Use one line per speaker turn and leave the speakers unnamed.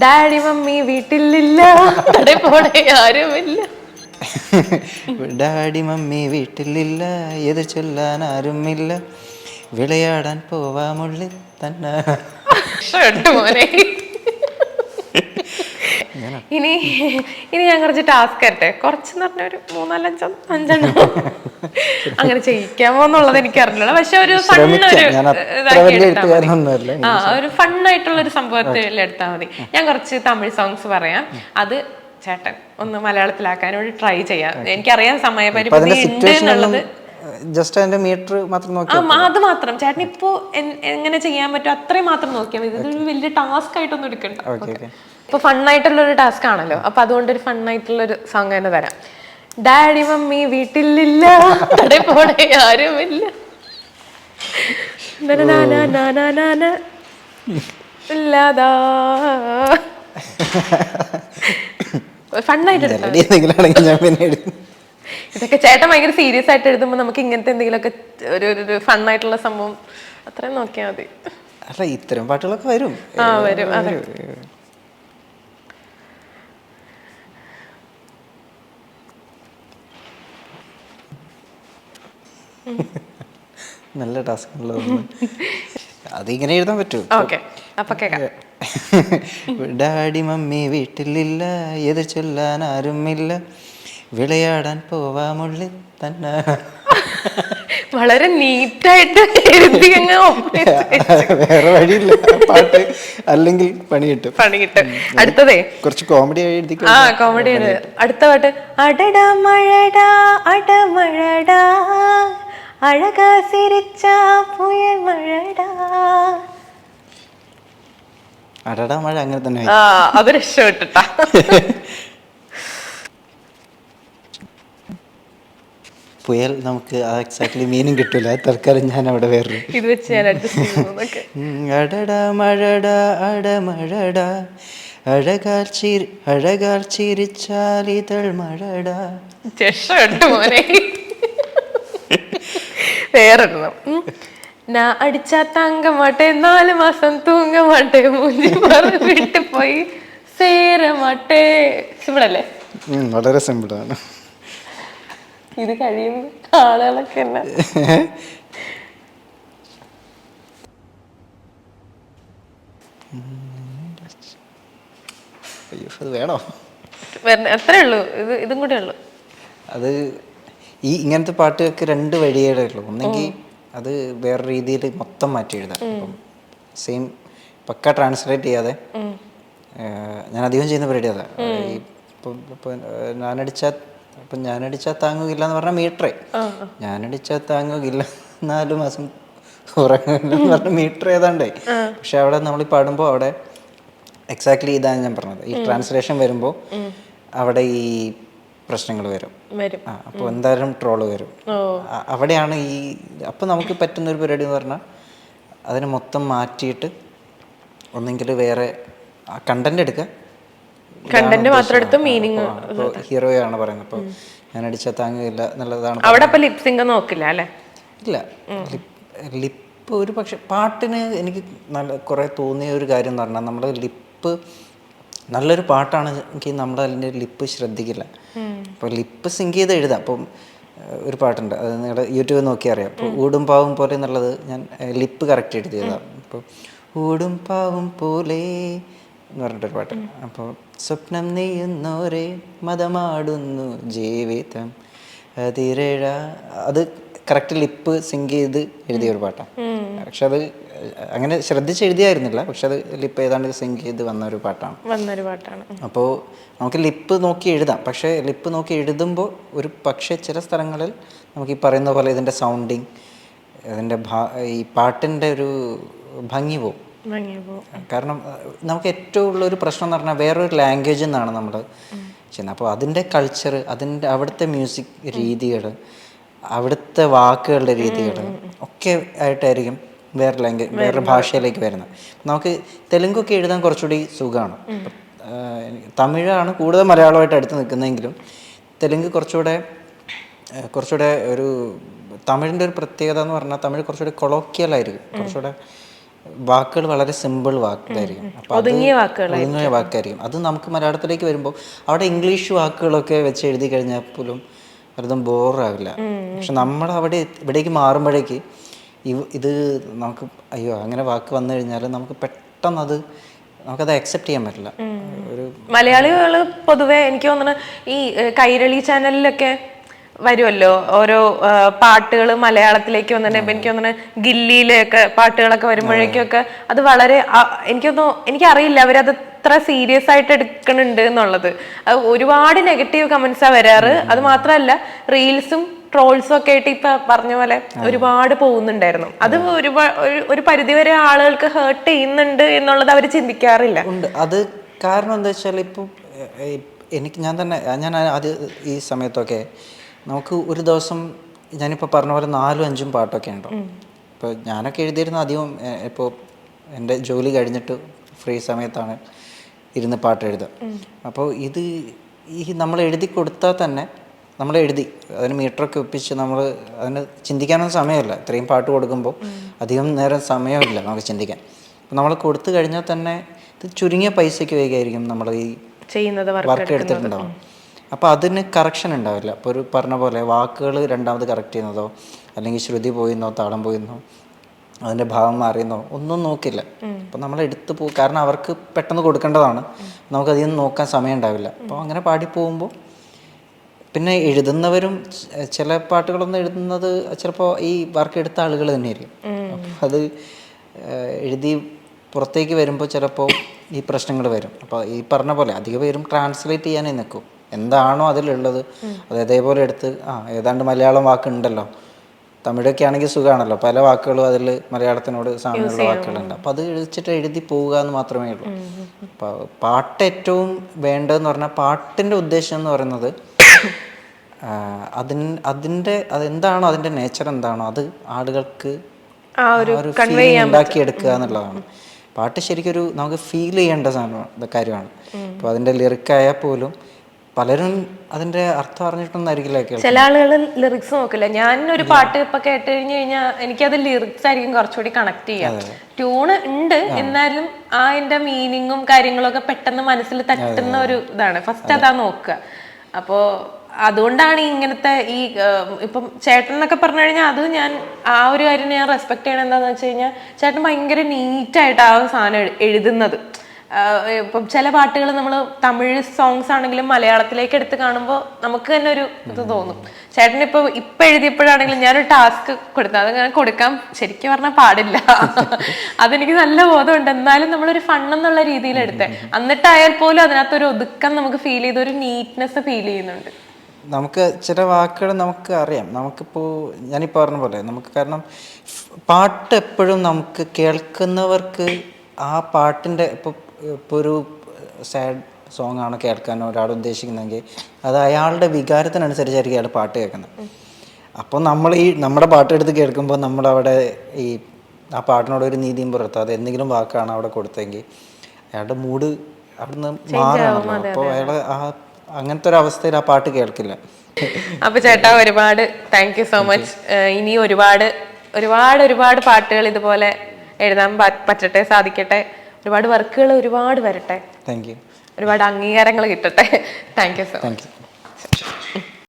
Daddy mummy വീട്ടിലില്ല. പോണേ ആരുമില്ല.
ഡാഡി മമ്മി വീട്ടിലില്ല. എത് ചൊല്ലാൻ ആരുമില്ല. വിളയാടാൻ പോവാമുള്ളിൽ തന്നെ.
മോനെ ഇനി ഇനി ഞാൻ കുറച്ച് ടാസ്ക് തരട്ടെ കുറച്ചെന്ന് പറഞ്ഞ ഒരു മൂന്നാലഞ്ചോ അഞ്ചെണ്ണം. അങ്ങനെ ചെയ്യിക്കാമോ എന്നുള്ളത് എനിക്ക് അറിഞ്ഞില്ല പക്ഷെ ഒരു. ഫണ്ണൊരു. ആ ഒരു ഫണ്ണായിട്ടുള്ള ഒരു സംഭവത്തിൽ എടുത്താൽ മതി. ഞാൻ കുറച്ച് തമിഴ് സോങ്സ് പറയാം. അത് ചേട്ടൻ ഒന്ന് മലയാളത്തിലാക്കാൻ വേണ്ടി ട്രൈ ചെയ്യാം. എനിക്കറിയാം
സമയപരിപാടി
സമയപരിമിതി ഉണ്ട് എന്നുള്ളത്.
ജസ്റ്റ് അതിന്റെ മീറ്റർ മാത്രം നോക്കി
അത് മാത്രം. ചേട്ടൻ ഇപ്പോ എങ്ങനെ ചെയ്യാൻ പറ്റും അത്രയും മാത്രം നോക്കിയാൽ മതി. ഇതൊരു വലിയ ടാസ്ക് ആയിട്ടൊന്നും എടുക്കണ്ട. ഇപ്പൊ ഫണ്ണായിട്ടുള്ള ഒരു ടാസ്ക് ആണല്ലോ. അപ്പൊ അതുകൊണ്ട് ഒരു ഫണ്ണായിട്ടുള്ള ഒരു സോങ് തന്നെ തരാം. ഡാഡി മമ്മി വീട്ടിലില്ല. കടയിൽ പോണേ ആരുമില്ല. ഇല്ലാതാ. ഫണ്ണായിട്ട് ഇതൊക്കെ ചേട്ടൻ ഭയങ്കര സീരിയസ് ആയിട്ട് എഴുതുമ്പോൾ നമുക്ക് ഇങ്ങനത്തെ എന്തെങ്കിലുമൊക്കെ ഒരു ഒരു ഫണ്ണായിട്ടുള്ള സംഭവം അത്രയും നോക്കിയാൽ മതി.
അല്ല ഇത്തരം പാട്ടുകളൊക്കെ വരും.
ആ വരും. അതെ.
നല്ല ടാസ്ക് അതിങ്ങനെ എഴുതാൻ പറ്റുമോ
ഓക്കെ. അപ്പൊ കേക്കാം.
ഡാഡി മമ്മി വീട്ടിലില്ല. എത് ചൊല്ലാൻ ആരുമില്ല. വിളയാടാൻ പോവാമുള്ളിൽ തന്നെ.
വളരെ നീറ്റായിട്ട് എഴുതി അങ്ങ് ഒപ്പിച്ച്
വേറെ വഴിയില്ല. പാട്ട് അല്ലെങ്കിൽ പണി കിട്ടും
പണി കിട്ടും അടുത്തതേ.
കുറച്ച് കോമഡി എഴുതി
ആ കോമഡി അടുത്ത പാട്ട്. അടടാ മഴടാ അടമഴടാ. അഴകാ സിരിച്ച പുയൽ മഴടാ.
അടടാ മഴ അങ്ങനെ തന്നെ
ആ അത് രക്ഷപ്പെട്ടിട്ടാ.
പുയൽ നമുക്ക് ആ എക്സാക്ട്ലി മീനിങ് കിട്ടില്ല തൽക്കാലം ഞാൻ അവിടെ വേറൊരു
ഇത് വെച്ച് ഞാൻ അഡ്ജസ്റ്റ്
മഴട അട മഴട. അഴകാൽ ചിരി അഴകാൽ ചിരിച്ചാൽ ഇതൾ മഴടാ.
രക്ഷപ്പെട്ടു മോനെ. വേറൊരെണ്ണം ഉം. ഞാൻ അടിച്ചാ തങ്ക മാട്ടെ നാല് മാസം തൂങ്ങ മാട്ടെ മൂഞ്ചി മറ വിട്ട് പോയി സേര മാട്ടെ സിമ്പിളല്ലേ
ഉം, വളരെ സിമ്പിളാണ്
ഇത് കഴിയുമ്പോ ആളുകളൊക്കെ എന്നാ
വേണോ?
അത്രേ ഉള്ളൂ. ഇത് ഇതും കൂടെ ഉള്ളു.
അത് ഈ ഇങ്ങനത്തെ പാട്ടുകൾക്ക് രണ്ട് വഴിയേടേ ഉള്ളൂ. ഒന്നെങ്കിൽ അത് വേറെ രീതിയിൽ മൊത്തം മാറ്റി എഴുതാം. ഇപ്പം സെയിം പക്ക ട്രാൻസ്ലേറ്റ് ചെയ്യാതെ ഞാൻ അധികം ചെയ്യുന്ന പരിപാടി അതാ. ഈ ഇപ്പം ഇപ്പം ഞാനടിച്ചാൽ ഞാനടിച്ചാ ഇപ്പം ഞാനടിച്ചാൽ താങ്ങുകില്ല എന്ന് പറഞ്ഞാൽ മീറ്ററേ ഞാനടിച്ചാൽ താങ്ങുകില്ല നാല് മാസം ഉറങ്ങില്ല എന്ന് പറഞ്ഞാൽ മീറ്റർ ഏതാണ്ടേ പക്ഷെ അവിടെ നമ്മൾ പാടുമ്പോൾ അവിടെ എക്സാക്ട്ലി ഇതാണ് ഞാൻ പറഞ്ഞത്. ഈ ട്രാൻസ്ലേഷൻ വരുമ്പോൾ അവിടെ ഈ പ്രശ്നങ്ങൾ വരും.
വരും.
അപ്പോൾ എന്തായാലും ട്രോൾ വരും. അവിടെയാണ് ഈ അപ്പോൾ നമുക്ക് പറ്റുന്ന ഒരു പരിപാടി എന്ന് പറഞ്ഞാൽ അതിനെ മൊത്തം മാറ്റിയിട്ട് ഒന്നെങ്കിൽ വേറെ കണ്ടന്റ് എടുക്കുക.
കണ്ടന്റ് മാത്രം എടുത്ത് മീനിങ്
ഹീറോയാണ് പറയുന്നത്. അപ്പോൾ ഞാൻ അടിച്ചാൽ താങ്ങുകയില്ല എന്നുള്ളതാണ്
അവിടെ അപ്പോൾ ലിപ്സിംഗ് നോക്കില്ല അല്ലേ?
ഇല്ല. ലിപ്പ് ഒരു പക്ഷെ പാട്ടിന് എനിക്ക് നല്ല കുറേ തോന്നിയ ഒരു കാര്യം എന്ന് പറഞ്ഞാൽ നമ്മൾ ലിപ്പ് നല്ലൊരു പാട്ടാണ് എങ്കിൽ നമ്മൾ അതിന്റെ ലിപ്പ് ശ്രദ്ധിക്കില്ല. അപ്പോൾ ലിപ്പ് സിങ്ക് ചെയ്ത് എഴുതാം. അപ്പം ഒരു പാട്ടുണ്ട്. അത് നിങ്ങളുടെ യൂട്യൂബിൽ നോക്കി അറിയാം. അപ്പോൾ ഊടും പാവും പോലെ എന്നുള്ളത് ഞാൻ ലിപ്പ് കറക്റ്റ് എഴുതിയതാണ് അപ്പോൾ ഊടും പാവും പോലെ എന്ന് പറഞ്ഞിട്ടൊരു പാട്ട്. അപ്പോൾ സ്വപ്നം നെയ്യുന്നോരെ മതമാടുന്നു ജീവിതം അതിരഴ. അത് കറക്റ്റ് ലിപ്പ് സിങ്ക് ചെയ്ത് എഴുതിയ ഒരു പാട്ടാണ് പക്ഷെ അത് അങ്ങനെ ശ്രദ്ധിച്ച് എഴുതിയായിരുന്നില്ല പക്ഷെ അത് ലിപ്പ് ഏതാണ്ട് സിങ്ക് ചെയ്ത് വന്ന ഒരു പാട്ടാണ്.
വന്നൊരു പാട്ടാണ്.
അപ്പോൾ നമുക്ക് ലിപ്പ് നോക്കി എഴുതാം. പക്ഷെ ലിപ്പ് നോക്കി എഴുതുമ്പോൾ ഒരു പക്ഷേ ചില സ്ഥലങ്ങളിൽ നമുക്ക് ഈ പറയുന്ന പോലെ ഇതിന്റെ സൗണ്ടിങ് ഇതിന്റെ ഈ പാട്ടിന്റെ ഒരു ഭംഗി പോവും. കാരണം നമുക്ക് ഏറ്റവും ഉള്ള ഒരു പ്രശ്നം എന്ന് പറഞ്ഞാൽ വേറൊരു ലാംഗ്വേജിൽ നിന്നാണ് നമ്മൾ ചെയ്യുന്നത്. അപ്പോൾ അതിന്റെ കൾച്ചർ അതിന്റെ അവിടുത്തെ മ്യൂസിക് രീതികൾ അവിടുത്തെ വാക്കുകളുടെ രീതികൾ ഒക്കെ ആയിട്ടായിരിക്കും വേറെ ലാംഗ്വേജ് വേറെ ഭാഷയിലേക്ക് വരുന്നത്. നമുക്ക് തെലുങ്കൊക്കെ എഴുതാൻ കുറച്ചുകൂടി സുഖമാണ്. തമിഴാണ് കൂടുതൽ മലയാളമായിട്ട് അടുത്ത് നിൽക്കുന്നതെങ്കിലും തെലുങ്ക് കുറച്ചുകൂടെ കുറച്ചുകൂടെ ഒരു തമിഴിന്റെ ഒരു പ്രത്യേകത എന്ന് പറഞ്ഞാൽ തമിഴ് കുറച്ചുകൂടി കൊളോക്കിയലായിരിക്കും. കുറച്ചുകൂടെ വാക്കുകൾ വളരെ സിമ്പിൾ വാക്കുകളായിരിക്കും
ഒതുങ്ങിയ
ഒതുങ്ങിയ വാക്കായിരിക്കും. അത് നമുക്ക് മലയാളത്തിലേക്ക് വരുമ്പോൾ അവിടെ ഇംഗ്ലീഷ് വാക്കുകളൊക്കെ വെച്ച് എഴുതി കഴിഞ്ഞാൽ പോലും വെറുതെ ബോറാവില്ല പക്ഷെ നമ്മൾ അവിടെ ഇവിടേക്ക് മാറുമ്പോഴേക്ക് ഇത് നമുക്ക് അയ്യോ അങ്ങനെ വാക്ക് വന്നു കഴിഞ്ഞാൽ നമുക്ക് പെട്ടെന്ന് അത് നമുക്കത് അക്സെപ്റ്റ് ചെയ്യാൻ പറ്റില്ല. ഒരു
മലയാളികൾ പൊതുവെ എനിക്ക് തോന്നുന്നു ഈ കൈരളി ചാനലിലൊക്കെ വരുമല്ലോ ഓരോ പാട്ടുകൾ മലയാളത്തിലേക്ക് വന്നിട്ട് എനിക്ക് തോന്നുന്നു ഗില്ലിയിലൊക്കെ പാട്ടുകളൊക്കെ വരുമ്പോഴേക്കൊക്കെ അത് വളരെ ആ- എനിക്ക് തോന്നുന്നു എനിക്കറിയില്ല അവരത് ഇത്ര സീരിയസ് ആയിട്ട് എടുക്കണുണ്ട് എന്നുള്ളത്. ഒരുപാട് നെഗറ്റീവ് കമന്റ്സാണ് വരാറ്. അത് മാത്രമല്ല റീൽസും ട്രോൾസും ഒക്കെ ആയിട്ട് ഇപ്പൊ പറഞ്ഞ പോലെ ഒരുപാട് പോകുന്നുണ്ടായിരുന്നു. അത് ഒരുപാട് ഒരു പരിധിവരെ ആളുകൾക്ക് ഹേർട്ട് ചെയ്യുന്നുണ്ട് എന്നുള്ളത് അവർ ചിന്തിക്കാറില്ല.
ഉണ്ട്. അത് കാരണം എന്താ വെച്ചാൽ ഇപ്പം എനിക്ക് ഞാൻ തന്നെ ഞാൻ അത് ഈ സമയത്തൊക്കെ നമുക്ക് ഒരു ദിവസം ഞാനിപ്പോൾ പറഞ്ഞ പോലെ നാലും അഞ്ചും പാട്ടൊക്കെ ഉണ്ടാവും ഇപ്പോൾ ഞാനൊക്കെ എഴുതിയിരുന്ന അധികം ഇപ്പോൾ എന്റെ ജോലി കഴിഞ്ഞിട്ട് ഫ്രീ സമയത്താണ് ഇരുന്ന് പാട്ട് എഴുതുക. അപ്പോൾ ഇത് ഈ നമ്മൾ എഴുതി കൊടുത്താൽ തന്നെ നമ്മൾ എഴുതി അതിന് മീറ്ററൊക്കെ ഒപ്പിച്ച് നമ്മൾ അതിന് ചിന്തിക്കാനൊന്നും സമയമില്ല. ഇത്രയും പാട്ട് കൊടുക്കുമ്പോൾ അധികം നേരം സമയമില്ല നമുക്ക് ചിന്തിക്കാൻ. അപ്പം നമ്മൾ കൊടുത്തു കഴിഞ്ഞാൽ തന്നെ ഇത് ചുരുങ്ങിയ പൈസയ്ക്ക് വൈകായിരിക്കും നമ്മൾ ഈ
ചെയ്യുന്നത്
വർക്ക് എടുത്തിട്ടുണ്ടാവും അപ്പോൾ അതിന് കറക്ഷൻ ഉണ്ടാവില്ല. അപ്പോൾ ഒരു പറഞ്ഞ പോലെ വാക്കുകൾ രണ്ടാമത് കറക്റ്റ് ചെയ്യുന്നതോ അല്ലെങ്കിൽ ശ്രുതി പോയിന്നോ താളം പോയിന്നോ അതിന്റെ ഭാവം മാറിയെന്നോ ഒന്നും നോക്കില്ല. അപ്പോൾ നമ്മൾ എടുത്തു പോകും കാരണം അവർക്ക് പെട്ടെന്ന് കൊടുക്കേണ്ടതാണ്. നമുക്കധികം നോക്കാൻ സമയം ഉണ്ടാവില്ല. അപ്പോൾ അങ്ങനെ പാടി പോകുമ്പോൾ പിന്നെ എഴുതുന്നവരും ചില പാട്ടുകളൊന്നും എഴുതുന്നത് ചിലപ്പോൾ ഈ വർക്ക് എടുത്ത ആളുകൾ തന്നെയായിരിക്കും. അത് എഴുതി പുറത്തേക്ക് വരുമ്പോൾ ചിലപ്പോൾ ഈ പ്രശ്നങ്ങൾ വരും. അപ്പോൾ ഈ പറഞ്ഞ പോലെ അധിക പേരും ട്രാൻസ്ലേറ്റ് ചെയ്യാനേ നിൽക്കും. എന്താണോ അതിലുള്ളത്. അത് അതേപോലെ എടുത്ത് ആ ഏതാണ്ട് മലയാളം വാക്കുണ്ടല്ലോ. തമിഴൊക്കെ ആണെങ്കിൽ സുഖമാണല്ലോ പല വാക്കുകളും അതിൽ മലയാളത്തിനോട് സാമ്യമുള്ള വാക്കുകളുണ്ട്. അപ്പോൾ അത് വെച്ചിട്ട് എഴുതി പോവുക എന്ന് മാത്രമേ ഉള്ളൂ. അപ്പോൾ പാട്ട് ഏറ്റവും വേണ്ടതെന്ന് പറഞ്ഞാൽ പാട്ടിന്റെ ഉദ്ദേശം എന്ന് പറയുന്നത് അതിന് അതിന്റെ അതെന്താണോ അതിന്റെ നേച്ചർ എന്താണോ അത് ആളുകൾക്ക്
ആ ഒരു
ഫീലിംഗ് ഉണ്ടാക്കിയെടുക്കുക എന്നുള്ളതാണ്. പാട്ട് ശരിക്കൊരു നമുക്ക് ഫീൽ ചെയ്യേണ്ട സാധനമാണ് കാര്യമാണ്. അപ്പോൾ അതിന്റെ ലിറിക്കായാൽ പോലും പലരും അതിന്റെ അർത്ഥം അറിഞ്ഞിട്ടൊന്നായിരിക്കില്ല
ചില ആളുകൾ ലിറിക്സ് നോക്കില്ല. ഞാൻ ഒരു പാട്ട് ഇപ്പൊ കേട്ട് കഴിഞ്ഞു കഴിഞ്ഞാൽ എനിക്കത് ലിറിക്സ് ആയിരിക്കും കുറച്ചുകൂടി കണക്ട് ചെയ്യാം. ട്യൂണ് ഉണ്ട്. എന്നാലും ആ അതിന്റെ മീനിങ്ങും കാര്യങ്ങളും ഒക്കെ പെട്ടെന്ന് മനസ്സിൽ തട്ടുന്ന ഒരു ഇതാണ്. ഫസ്റ്റ് അതാ നോക്കുക. അപ്പോ അതുകൊണ്ടാണ് ഇങ്ങനത്തെ ഈ ഇപ്പം ചേട്ടൻ എന്നൊക്കെ പറഞ്ഞു കഴിഞ്ഞാൽ അത് ഞാൻ ആ ഒരു കാര്യം ഞാൻ റെസ്പെക്ട് ചെയ്യണം എന്താന്ന് വെച്ച് കഴിഞ്ഞാൽ ചേട്ടൻ ഭയങ്കര നീറ്റായിട്ട് ആ സാധനം എഴു- എഴുതുന്നത്. ഇപ്പം ചില പാട്ടുകൾ നമ്മൾ തമിഴ് സോങ്സ് ആണെങ്കിലും മലയാളത്തിലേക്ക് എടുത്ത് കാണുമ്പോൾ നമുക്ക് തന്നെ ഒരു ഇത് തോന്നും. ചേട്ടൻ ഇപ്പൊ ഇപ്പൊ എഴുതിയപ്പോഴാണെങ്കിലും ഞാനൊരു ടാസ്ക് കൊടുത്തു. അത് ഞാൻ കൊടുക്കാൻ ശരിക്കും പറഞ്ഞാൽ പാടില്ല. അതെനിക്ക് നല്ല ബോധമുണ്ട്. എന്നാലും നമ്മളൊരു ഫണ്ണെന്നുള്ള രീതിയിൽ എടുത്തേ എന്നിട്ടായാൽ പോലും അതിനകത്തൊരു ഒതുക്കം നമുക്ക് ഫീൽ ചെയ്ത് ഒരു നീറ്റ്നെസ് ഫീൽ ചെയ്യുന്നുണ്ട്.
നമുക്ക് ചില വാക്കുകൾ നമുക്ക് അറിയാം. നമുക്കിപ്പോൾ ഞാനിപ്പോൾ പറഞ്ഞ പോലെ നമുക്ക് കാരണം പാട്ട് എപ്പോഴും നമുക്ക് കേൾക്കുന്നവർക്ക് ആ പാട്ടിന്റെ ഇപ്പോൾ ഇപ്പോൾ ഒരു സാഡ് സോങ് ആണ് കേൾക്കാൻ ഒരാൾ ഉദ്ദേശിക്കുന്നതെങ്കിൽ അത് അയാളുടെ വികാരത്തിനനുസരിച്ചായിരിക്കും അയാൾ പാട്ട് കേൾക്കുന്നത്. അപ്പോൾ നമ്മൾ ഈ നമ്മുടെ പാട്ടെടുത്ത് കേൾക്കുമ്പോൾ നമ്മളവിടെ ഈ ആ പാട്ടിനോട് ഒരു നീതിയും പുറത്താതെ എന്തെങ്കിലും വാക്കാണ് അവിടെ കൊടുത്തെങ്കിൽ അയാളുടെ മൂഡ് അവിടുന്ന് മാറണമല്ലോ അപ്പോൾ അയാൾ ആ അങ്ങനത്തെ ഒരു അവസ്ഥയിൽ ആ പാട്ട് കേൾക്കില്ല.
അപ്പൊ ചേട്ടാ ഒരുപാട് താങ്ക് യു സോ മച്ച് ഇനി ഒരുപാട് ഒരുപാട് ഒരുപാട് പാട്ടുകൾ ഇതുപോലെ എഴുതാൻ പറ്റട്ടെ സാധിക്കട്ടെ. ഒരുപാട് വർക്കുകൾ ഒരുപാട് വരട്ടെ.
താങ്ക് യു
ഒരുപാട് അംഗീകാരങ്ങൾ കിട്ടട്ടെ. Thank you so much